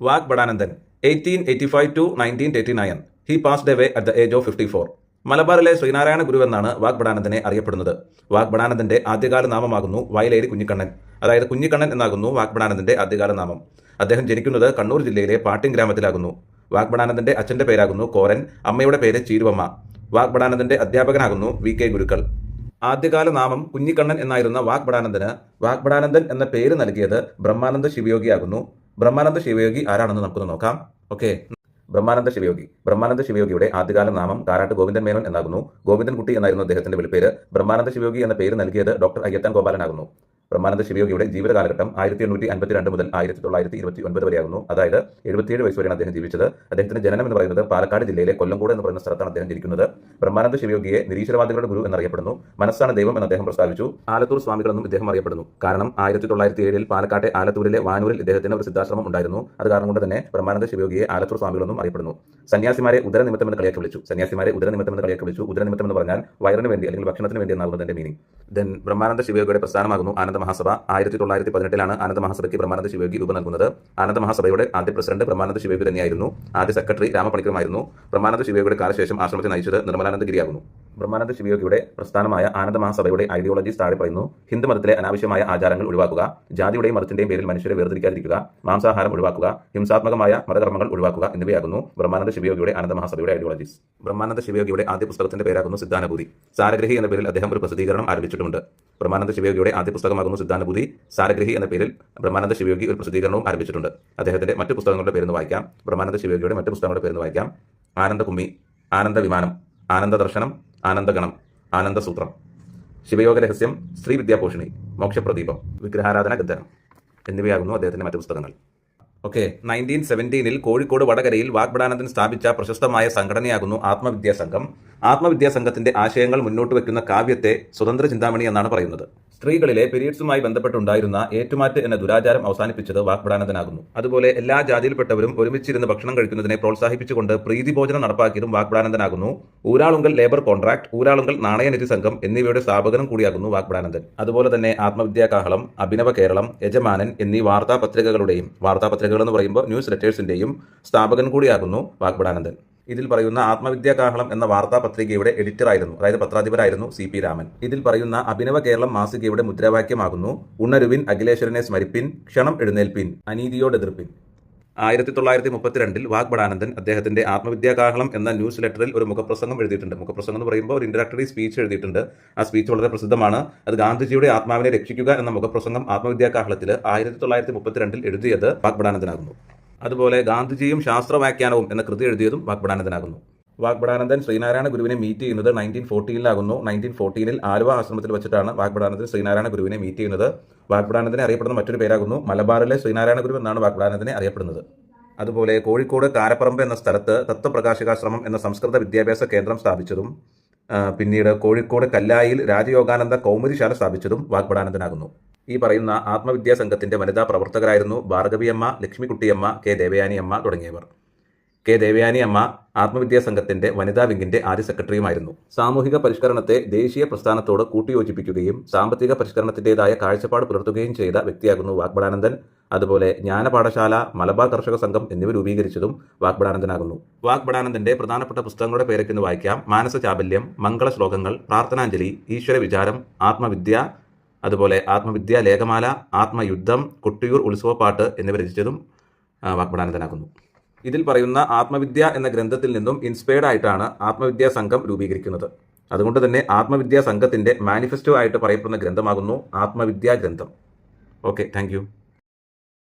Wagh ബടാനന്ദൻ eighteen eighty five to nineteen eighty nine he passed away at the age of fifty four മലബാറിലെ ശ്രീനാരായണ ഗുരു എന്നാണ് വാഗ് ബടാനന്ദനെ അറിയപ്പെടുന്നത്. വാഗ് ബടാനന്ദന്റെ ആദ്യകാല നാമമാകുന്നു വയലേരി കുഞ്ഞിക്കണ്ണൻ. അതായത് കുഞ്ഞിക്കണ്ണൻ എന്നാകുന്നു വാഗ് ബടാനന്ദന്റെ ആദ്യകാല നാമം. അദ്ദേഹം ജനിക്കുന്നത് കണ്ണൂർ ജില്ലയിലെ പാട്ടിൻ ഗ്രാമത്തിലാകുന്നു. വാഗ് ബടാനന്ദന്റെ അച്ഛന്റെ പേരാകുന്നു കോരൻ അമ്മയുടെ പേര് ചീരുവമ്മ. വാഗ് ബടാനന്ദന്റെ അധ്യാപകനാകുന്നു വി കെ ഗുരുക്കൾ. ആദ്യകാല നാമം കുഞ്ഞിക്കണ്ണൻ എന്നായിരുന്ന വാഗ് ബടാനന്ദന് വാഗ് എന്ന പേര് നൽകിയത് ബ്രഹ്മാനന്ദ ശിവയോഗിയാകുന്നു. ബ്രഹ്മാനന്ദ ശിവയോഗി ആരാണെന്ന് നമുക്കൊന്ന് നോക്കാം. ഓക്കെ. ബ്രഹ്മാനന്ദ ശിവയോഗി. ബ്രഹ്മാനന്ദ ശിവയോഗിയുടെ ആദ്യകാല നാമം കാരാട്ട് ഗോവിന്ദൻ മേനോൻ എന്നാകുന്നു. ഗോവിന്ദൻകുട്ടി എന്നായിരുന്നു അദ്ദേഹത്തിന്റെ വിളിപ്പേര്. ബ്രഹ്മാനന്ദ ശിവയോഗി എന്ന പേര് നൽകിയത് ഡോക്ടർ അയ്യത്താൻ ഗോപാലനാകുന്നു ബ്രഹ്മാനന്ദ ശിവയോഗിയുടെ ജീവിത കാലഘട്ടം ആയിരത്തി എണ്ണൂറ്റി അൻപത്തിരണ്ട് മുതൽ ആയിരത്തി തൊള്ളായിരത്തി ഇരുപത്തി ഒൻപത് വരെയാകുന്നു. അതായത് എഴുപത്തിയേഴ് വയസ്സ് വരെയാണ് അദ്ദേഹം ജീവിച്ചത്. അദ്ദേഹത്തിന്റെ ജനനം എന്ന് പറയുന്നത് പാലക്കാട് ജില്ലയിലെ കൊല്ലംകോട് എന്ന് പറയുന്ന സ്ഥലത്താണ് അദ്ദേഹം ജനിക്കുന്നത്. ബ്രഹ്മാനന്ദ ശിവയോഗിയെ നിരീശ്വരവാദികളുടെ ഗുരു എന്നറിയപ്പെടുന്നു. മനസ്സാണ് ദൈവം എന്ന് അദ്ദേഹം പ്രസ്താവിച്ചു. ആലത്തൂർ സ്വാമികളെന്നും ഇദ്ദേഹം അറിയപ്പെടുന്നു. കാരണം ആയിരത്തി തൊള്ളായിരത്തി ഏഴിൽ പാലക്കാട്ടെ ആലത്തൂരിലെ വാനൂരിൽ ഇദ്ദേഹത്തിന് ഒരു സിദ്ധാശ്രമം ഉണ്ടായിരുന്നു. അത് കാരണം കൊണ്ട് തന്നെ ബ്രഹ്മാനന്ദ ശിവയോഗിയെ ആലത്തൂർ സ്വാമികളെന്നും അറിയപ്പെടുന്നു. സന്യാസിമാരെ ഉദരനിമിത്തം എന്ന് കളിയാക്കി വിളിച്ചു. സന്യാസിമാരെ ഉദരനിമിത്തം എന്ന് കളിയാക്കി വിളിച്ചു. ഉദരനിമിത്തം എന്ന് പറഞ്ഞാൽ വയറിന് വേണ്ടി അല്ലെങ്കിൽ ഭക്ഷണത്തിന് വേണ്ടി എന്നാകുന്നതിന്റെ മീനിങ് ദെൻ ബ്രഹ്മാനന്ദ ശിവയോഗിയുടെ പ്രസ്ഥാനമാകുന്നു ആനന്ദ മഹാസഭ ആയിരത്തി തൊള്ളായിരത്തി പതിനെട്ടിലാണ് ആനന്ദ മഹാസഭയ്ക്ക് ബ്രഹ്മാനന്ദ ശിവയോഗി രൂപം നൽകുന്നത്. ആനന്ദ മഹാസഭയുടെ ആദ്യ പ്രസിഡന്റ് ബ്രഹ്മാനന്ദ ശിവയോഗി തന്നെയായിരുന്നു. ആദ്യ സെക്രട്ടറി രാമപണിക്കറുമായിരുന്നു ബ്രഹ്മാനന്ദ ശിവയോഗിയുടെ കാലശേഷം ആശ്രമത്തെ നയിച്ചത് നിർമ്മലാനന്ദഗിരിയാകുന്നു. ബ്രഹ്മാനന്ദ ശിവയോഗിയുടെ പ്രസ്ഥാനമായ ആനന്ദ മഹാസഭയുടെ ഐഡിയോളജീസ് താഴെ പറയുന്നു. ഹിന്ദു മതത്തിലെ അനാവശ്യമായ ആചാരങ്ങൾ ഒഴിവാക്കുക ജാതിയുടെയും മതത്തിന്റെയും പേരിൽ മനുഷ്യരെ വേർതിരിക്കാതിരിക്കുക മാംസാഹാരം ഒഴിവാക്കുക ഹിംസാത്മകമായ മതകർമ്മങ്ങൾ ഒഴിവാക്കുക എന്നിവയാകുന്നു ബ്രഹ്മാനന്ദ ശിവയോഗിയുടെ ആനന്ദ മഹാസഭയുടെ ഐഡിയോളജീസ് ബ്രഹ്മാനന്ദ ശിവയോഗിയുടെ ആദ്യ പുസ്തകത്തിന്റെ പേരാകുന്നു സിദ്ധാനുഭൂതി സാരഗ്രഹി എന്ന പേരിൽ അദ്ദേഹം ഒരു പ്രസിദ്ധീകരണം ആരംഭിച്ചിട്ടുണ്ട് ബ്രഹ്മാനന്ദ ശിവയോഗിയുടെ ആദ്യ പുസ്തകമാകുന്നു സിദ്ധാനുഭൂതി സാരഗ്രഹി എന്ന പേരിൽ ബ്രഹ്മാനന്ദ ശിവയോഗി ഒരു പ്രസിദ്ധീകരണവും ആരംഭിച്ചിട്ടുണ്ട്. അദ്ദേഹത്തിന്റെ മറ്റു പുസ്തകങ്ങളുടെ പേരെന്ന് വായിക്കാം. ബ്രഹ്മാനന്ദ ശിവയോഗിയുടെ മറ്റു പുസ്തകങ്ങളുടെ പേരെന്ന് വായിക്കാം. ആനന്ദകുമ്മി ആനന്ദ വിമാനം ആനന്ദ ദർശനം ആനന്ദഗണം ആനന്ദസൂത്രം. ശിവയോഗ രഹസ്യം ശ്രീ വിദ്യാഭൂഷണി മോക്ഷപ്രദീപം വിഗ്രഹാരാധന ഗന്ധനം എന്നിവയാകുന്നു അദ്ദേഹത്തിന്റെ മറ്റു പുസ്തകങ്ങൾ. ഓക്കെ നയന്റീൻ സെവന്റീനിൽ കോഴിക്കോട് വടകരയിൽ വാഗ്ബടാനന്ദൻ സ്ഥാപിച്ച പ്രശസ്തമായ സംഘടനയാകുന്നു ആത്മവിദ്യാസംഘം. ആത്മവിദ്യാസംഘത്തിന്റെ ആത്മവിദ്യാ സംഘത്തിന്റെ ആശയങ്ങൾ മുന്നോട്ട് വെക്കുന്ന കാവ്യത്തെ സ്വതന്ത്ര ചിന്താമണി എന്നാണ് പറയുന്നത്. സ്ത്രീകളിലെ പീരീഡ്സുമായി ബന്ധപ്പെട്ടുണ്ടായിരുന്ന ഏറ്റുമാറ്റ് എന്ന ദുരാചാരം അവസാനിപ്പിച്ചത് വാഗ്ബടാനന്ദനാകുന്നു അതുപോലെ എല്ലാ ജാതിയിൽപ്പെട്ടവരും ഒരുമിച്ചിരുന്ന് ഭക്ഷണം കഴിക്കുന്നതിനെ പ്രോത്സാഹിപ്പിച്ചുകൊണ്ട് പ്രീതിഭോജനം നടപ്പാക്കിയതും വാഗ്ബടാനന്ദനാകുന്നു ഊരാളുങ്കൽ ലേബർ കോൺട്രാക്ട് ഊരാളുങ്കൽ നാണയനിധി സംഘം എന്നിവയുടെ സ്ഥാപകനും കൂടിയാകുന്നു വാഗ്ബടാനന്ദൻ അതുപോലെ തന്നെ ആത്മവിദ്യാ കാഹളം അഭിനവ കേരളം യജമാനൻ എന്നീ വാർത്താപത്രികകളുടെയും വാർത്താപത്രികകൾ എന്ന് പറയുമ്പോൾ ന്യൂസ് ലെറ്റേഴ്സിന്റെയും സ്ഥാപകൻ കൂടിയാകുന്നു വാഗ്ബടാനന്ദൻ ഇതിൽ പറയുന്ന ആത്മവിദ്യാ കാഹളം എന്ന വാർത്താപത്രികയുടെ എഡിറ്ററായിരുന്നു. അതായത് പത്രാധിപരായിരുന്നു സി പി രാമൻ. ഇതിൽ പറയുന്ന അഭിനവ കേരളം മാസികയുടെ മുദ്രാവാക്യമാകുന്നു. ഉണരുവിൻ അഖിലേശ്വരനെ സ്മരിപ്പിൻ ക്ഷണം എഴുന്നേൽപ്പിൻ അനീതിയോട് എതിർപ്പിൻ ആയിരത്തി തൊള്ളായിരത്തി മുപ്പത്തിരണ്ടിൽ വാഗ്ബടാനന്ദൻ അദ്ദേഹത്തിന്റെ ആത്മവിദ്യാകാഹളം എന്ന ന്യൂസ് ലെറ്ററിൽ ഒരു മുഖപ്രസംഗം എഴുതിയിട്ടുണ്ട്. മുഖപ്രസംഗം എന്ന് പറയുമ്പോൾ ഒരു ഇൻട്രഡക്ടറി സ്പീച്ച് എഴുതിയിട്ടുണ്ട്. ആ സ്പീച്ച് വളരെ പ്രസിദ്ധമാണ്. അത് ഗാന്ധിജിയുടെ ആത്മാവിനെ രക്ഷിക്കുക എന്ന മുഖപ്രസംഗം ആത്മവിദ്യാകാഹളത്തിൽ ആയിരത്തി തൊള്ളായിരത്തി മുപ്പത്തിരണ്ടിൽ എഴുതിയത് വാഗ്ബടാനന്ദനാകുന്നു അതുപോലെ ഗാന്ധിജിയും ശാസ്ത്രവ്യാഖ്യാനവും എന്ന കൃതി എഴുതിയതും വാഗ്ബടാനന്ദനാകുന്നു വാഗ്ബടാനന്ദൻ ശ്രീനാരായണ ഗുരുവിനെ മീറ്റ് ചെയ്യുന്നത് നയന്റീൻ ഫോർട്ടീനിലാകുന്നു. നയന്റീൻ ഫോർട്ടീനിൽ ആലുവ ആശ്രമത്തിൽ വെച്ചിട്ടാണ് വാഗ്ബടാനന്ദൻ ശ്രീനാരായണ ഗുരുവിനെ മീറ്റ് ചെയ്യുന്നത്. വാഗ്ബടാനന്ദനെ അറിയപ്പെടുന്ന മറ്റൊരു പേരാകുന്നു മലബാറിലെ ശ്രീനാരായണ ഗുരു എന്നാണ് വാഗ്ബടാനന്ദനെ അറിയപ്പെടുന്നത്. അതുപോലെ കോഴിക്കോട് കാരപ്പറമ്പ് എന്ന സ്ഥലത്ത് തത്വപ്രകാശികാശ്രമം എന്ന സംസ്കൃത വിദ്യാഭ്യാസ കേന്ദ്രം സ്ഥാപിച്ചതും പിന്നീട് കോഴിക്കോട് കല്ലായിൽ രാജയോഗാനന്ദ കൗമുദിശാല സ്ഥാപിച്ചതും വാഗ്ബടാനന്ദനാകുന്നു ഈ പറയുന്ന ആത്മവിദ്യാ സംഘത്തിന്റെ വനിതാ പ്രവർത്തകരായിരുന്നു ഭാർഗവിയമ്മ ലക്ഷ്മിക്കുട്ടിയമ്മ കെ ദേവയാനിയമ്മ തുടങ്ങിയവർ. കെ ദേവയാനി അമ്മ ആത്മവിദ്യാ സംഘത്തിന്റെ വനിതാ വിംഗിന്റെ ആദ്യ സെക്രട്ടറിയുമായിരുന്നു. സാമൂഹിക പരിഷ്കരണത്തെ ദേശീയ പ്രസ്ഥാനത്തോട് കൂട്ടിയോജിപ്പിക്കുകയും സാമ്പത്തിക പരിഷ്കരണത്തിന്റേതായ കാഴ്ചപ്പാട് പുലർത്തുകയും ചെയ്ത വ്യക്തിയാകുന്നു വാഗ്ബടാനന്ദൻ അതുപോലെ ജ്ഞാനപാഠശാല മലബാർ കർഷക സംഘം എന്നിവ രൂപീകരിച്ചതും വാഗ്ബടാനന്ദനാകുന്നു വാഗ്ബടാനന്ദന്റെ പ്രധാനപ്പെട്ട പുസ്തകങ്ങളുടെ പേരൊക്കെ വായിക്കാം. മാനസ ചാബല്യം മംഗള ശ്ലോകങ്ങൾ പ്രാർത്ഥനാഞ്ജലി ഈശ്വര വിചാരം ആത്മവിദ്യ അതുപോലെ ആത്മവിദ്യ ലേഖമാല ആത്മയുദ്ധം കൊട്ടിയൂർ ഉത്സവപ്പാട്ട് എന്നിവ രചിച്ചതും ആ, ഇതിൽ പറയുന്ന ആത്മവിദ്യ എന്ന ഗ്രന്ഥത്തിൽ നിന്നും ഇൻസ്പയർഡ് ആയിട്ടാണ് ആത്മവിദ്യാ സംഘം രൂപീകരിക്കുന്നത്. അതുകൊണ്ട് തന്നെ ആത്മവിദ്യാ സംഘത്തിന്റെ മാനിഫെസ്റ്റോ ആയിട്ട് പറയപ്പെടുന്ന ഗ്രന്ഥമാകുന്നു ആത്മവിദ്യാ ഗ്രന്ഥം. Okay thank